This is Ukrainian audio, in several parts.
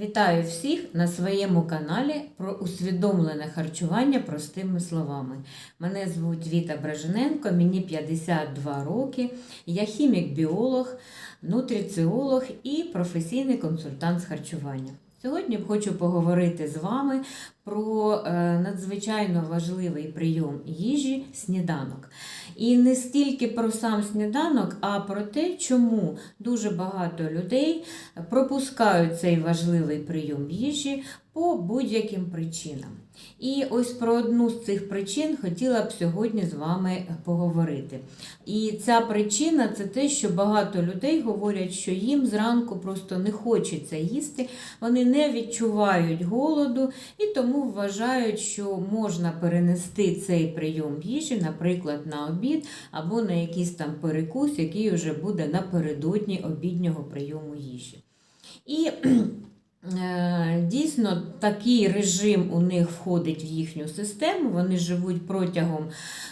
Вітаю всіх на своєму каналі про усвідомлене харчування простими словами. Мене звуть Віта Бражененко, мені 52 роки. Я хімік-біолог, нутриціолог і професійний консультант з харчування. Сьогодні хочу поговорити з вами про е, надзвичайно важливий прийом їжі сніданок. І не стільки про сам сніданок, а про те, чому дуже багато людей пропускають цей важливий прийом їжі по будь-яким причинам. І ось про одну з цих причин хотіла б сьогодні з вами поговорити. І ця причина це те, що багато людей говорять, що їм зранку просто не хочеться їсти, вони не відчувають голоду і тому вважають, що можна перенести цей прийом їжі, наприклад, на обід або на якийсь там перекус, який вже буде напередодні обіднього прийому їжі. І Дійсно, такий режим у них входить в їхню систему. Вони живуть протягом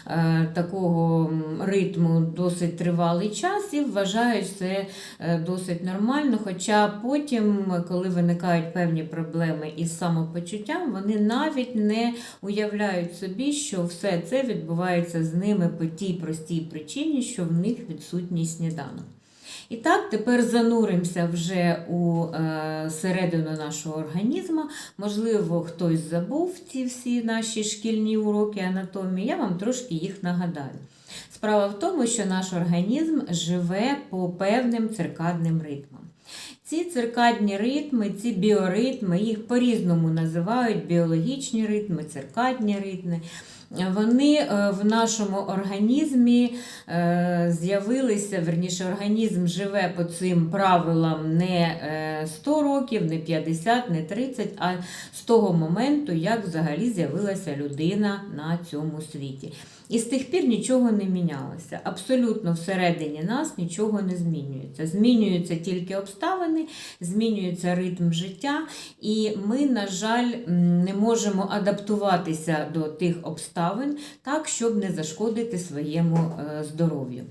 е, такого ритму досить тривалий час і вважають це е, досить нормально. Хоча потім, коли виникають певні проблеми із самопочуттям, вони навіть не уявляють собі, що все це відбувається з ними по тій простій причині, що в них відсутній сніданок. І так, тепер зануримося вже у е, середину нашого організму. Можливо, хтось забув ці всі наші шкільні уроки анатомії. Я вам трошки їх нагадаю. Справа в тому, що наш організм живе по певним циркадним ритмам. Ці циркадні ритми, ці біоритми, їх по-різному називають біологічні ритми, циркадні ритми. Вони е, в нашому організмі е, з'явилися, верніше, організм живе по цим правилам не е, 100 років, не 50, не 30, а з того моменту, як взагалі з'явилася людина на цьому світі. І з тих пір нічого не мінялося. Абсолютно всередині нас нічого не змінюється. Змінюються тільки обставини, змінюється ритм життя, і ми, на жаль, не можемо адаптуватися до тих обставин так, щоб не зашкодити своєму е, здоров'ю.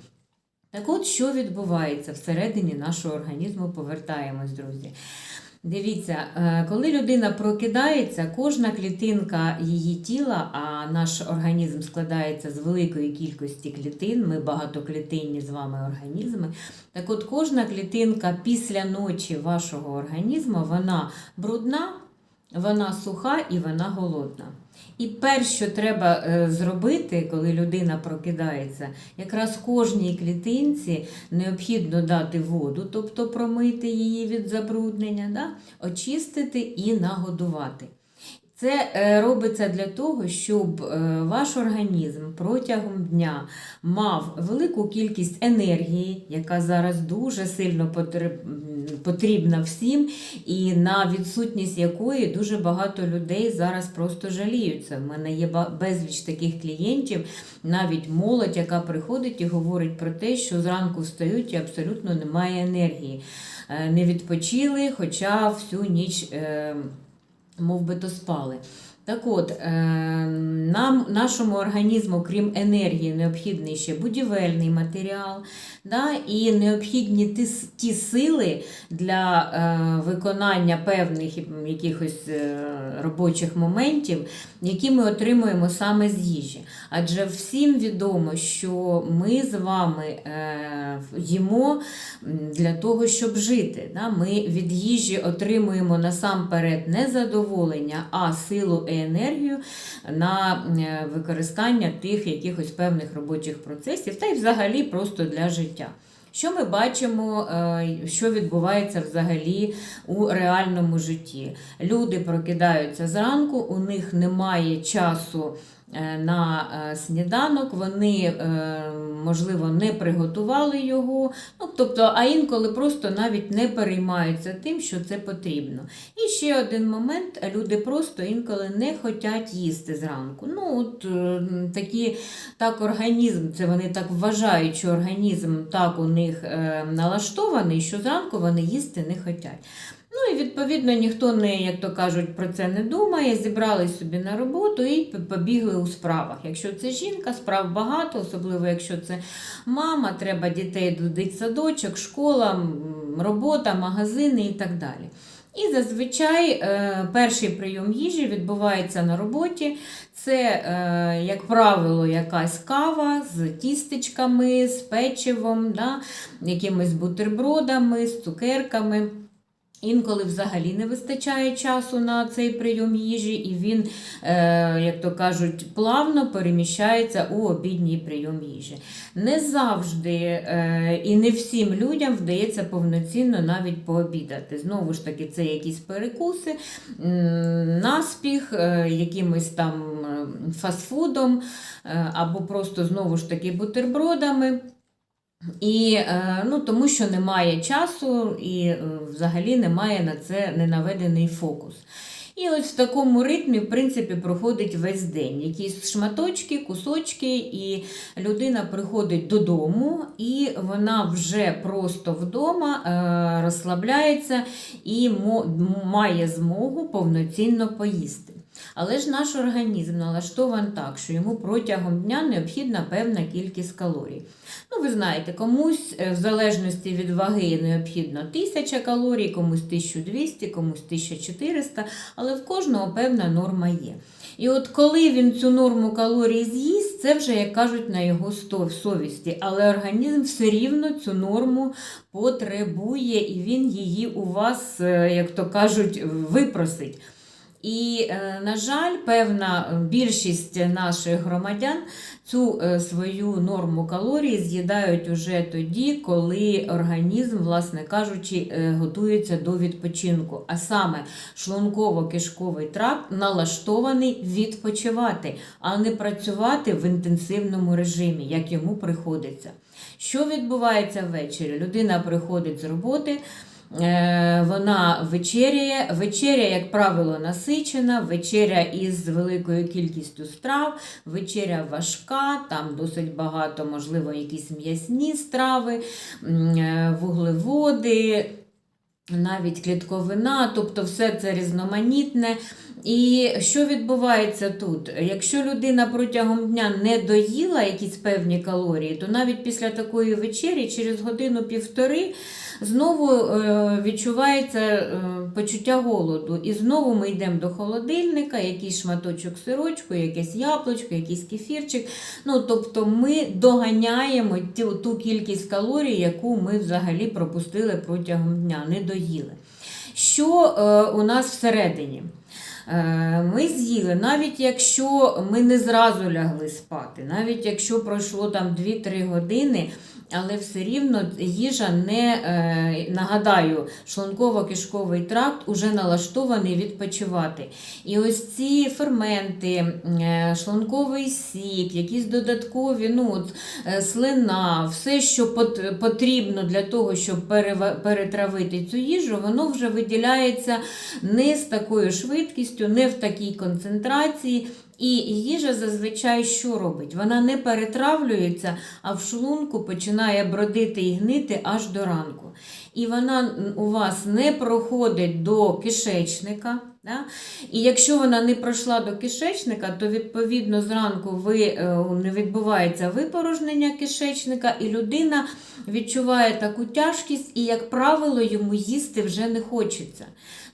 Так от, що відбувається всередині нашого організму, повертаємось, друзі. Дивіться, е, коли людина прокидається, кожна клітинка її тіла, а наш організм складається з великої кількості клітин, ми багатоклітинні з вами організми. Так от кожна клітинка після ночі вашого організму, вона брудна, вона суха і вона голодна. І перше, що треба е, зробити, коли людина прокидається, якраз кожній клітинці необхідно дати воду, тобто промити її від забруднення, да? очистити і нагодувати. Це е, робиться для того, щоб е, ваш організм протягом дня мав велику кількість енергії, яка зараз дуже сильно потрібна всім, і на відсутність якої дуже багато людей зараз просто жаліються. У мене є безліч таких клієнтів, навіть молодь, яка приходить і говорить про те, що зранку встають і абсолютно немає енергії. Е, Не відпочили, хоча всю ніч. Мов би то спали. Так от, е, нам, нашому організму, крім енергії, необхідний ще будівельний матеріал, да, і необхідні ті, ті сили для е, виконання певних якихось е, робочих моментів, які ми отримуємо саме з їжі. Адже всім відомо, що ми з вами е, їмо для того, щоб жити. Да? Ми від їжі отримуємо насамперед не задоволення, а силу енергію на е, використання тих якихось певних робочих процесів, та й взагалі просто для життя. Що ми бачимо, е, що відбувається взагалі у реальному житті? Люди прокидаються зранку, у них немає часу на е, сніданок, вони, е, можливо, не приготували його, ну, тобто, а інколи просто навіть не переймаються тим, що це потрібно. І ще один момент: люди просто інколи не хочуть їсти зранку. Ну, от е, такі, так організм, це вони так вважають, що організм так у них е, налаштований, що зранку вони їсти не хочуть. Відповідно ніхто не, як то кажуть, про це не думає. Зібрались собі на роботу і побігли у справах. Якщо це жінка, справ багато, особливо якщо це мама, треба дітей додить садочок, школа, робота, магазини і так далі. І зазвичай е, перший прийом їжі відбувається на роботі. Це, е, як правило, якась кава з тістечками, з печивом, да, якимись бутербродами, з цукерками. Інколи взагалі не вистачає часу на цей прийом їжі, і він, е, як то кажуть, плавно переміщається у обідній прийом їжі. Не завжди е, і не всім людям вдається повноцінно навіть пообідати. Знову ж таки, це якісь перекуси, наспіх, е, якимось там фастфудом або просто знову ж таки бутербродами. І е, ну, тому що немає часу і е, взагалі немає на це не наведений фокус. І ось в такому ритмі, в принципі, проходить весь день. Якісь шматочки, кусочки, і людина приходить додому, і вона вже просто вдома е, розслабляється і має змогу повноцінно поїсти. Але ж наш організм налаштований так, що йому протягом дня необхідна певна кількість калорій. Ну, ви знаєте, комусь е, в залежності від ваги необхідно 1000 калорій, комусь 1200, комусь 1400, але в кожного певна норма є. І от коли він цю норму калорій з'їсть, це вже, як кажуть, на його совісті. Але організм все рівно цю норму потребує, і він її у вас, е, як то кажуть, випросить. І, е, на жаль, певна більшість наших громадян цю е, свою норму калорій з'їдають уже тоді, коли організм, власне кажучи, е, готується до відпочинку. А саме шлунково-кишковий тракт налаштований відпочивати, а не працювати в інтенсивному режимі, як йому приходиться. Що відбувається ввечері? Людина приходить з роботи. Е, Вона вечеряє. Вечеря, як правило, насичена, вечеря із великою кількістю страв, вечеря важка, там досить багато, можливо, якісь м'ясні страви, е, вуглеводи. Навіть клітковина, тобто все це різноманітне. І що відбувається тут? Якщо людина протягом дня не доїла якісь певні калорії, то навіть після такої вечері, через годину-півтори, знову е, відчувається е, почуття голоду. І знову ми йдемо до холодильника, якийсь шматочок сирочку, якесь яблучко, якийсь кефірчик. Ну, тобто ми доганяємо ту, кількість калорій, яку ми взагалі пропустили протягом дня, не доїли. Що е, у нас всередині? Е, Ми з'їли, навіть якщо ми не зразу лягли спати, навіть якщо пройшло там 2-3 години, але все рівно їжа не е, нагадаю, шлунково-кишковий тракт уже налаштований відпочивати. І ось ці ферменти, е, шлунковий сік, якісь додаткові ну, от, слина, все, що пот- потрібно для того, щоб перетравити цю їжу, воно вже виділяється не з такою швидкістю, не в такій концентрації. І їжа зазвичай що робить? Вона не перетравлюється, а в шлунку починає бродити і гнити аж до ранку. І вона у вас не проходить до кишечника. Да? І якщо вона не пройшла до кишечника, то відповідно зранку ви, е, не відбувається випорожнення кишечника, і людина відчуває таку тяжкість, і, як правило, йому їсти вже не хочеться.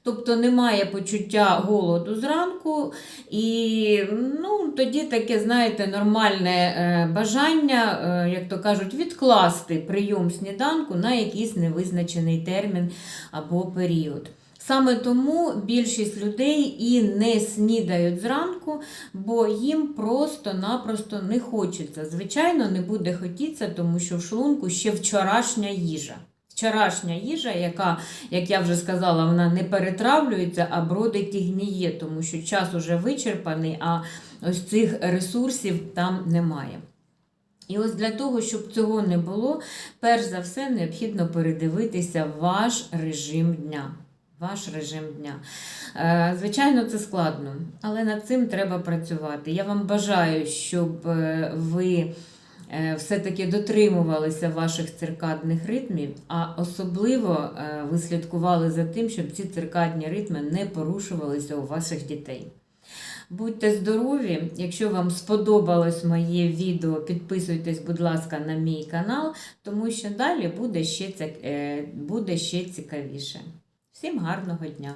Тобто немає почуття голоду зранку, і ну, тоді таке, знаєте, нормальне е, бажання, е, як то кажуть, відкласти прийом сніданку на якийсь невизначений термін або період. Саме тому більшість людей і не снідають зранку, бо їм просто-напросто не хочеться. Звичайно, не буде хотітися, тому що в шлунку ще вчорашня їжа. Вчорашня їжа, яка, як я вже сказала, вона не перетравлюється, а бродить і гніє, тому що час уже вичерпаний, а ось цих ресурсів там немає. І ось для того, щоб цього не було, перш за все необхідно передивитися ваш режим дня. Ваш режим дня. Е, Звичайно, це складно, але над цим треба працювати. Я вам бажаю, щоб е, ви все-таки дотримувалися ваших циркадних ритмів, а особливо е, ви слідкували за тим, щоб ці циркадні ритми не порушувалися у ваших дітей. Будьте здорові! Якщо вам сподобалось моє відео, підписуйтесь, будь ласка, на мій канал, тому що далі буде ще, е, буде ще цікавіше. Всім гарного дня!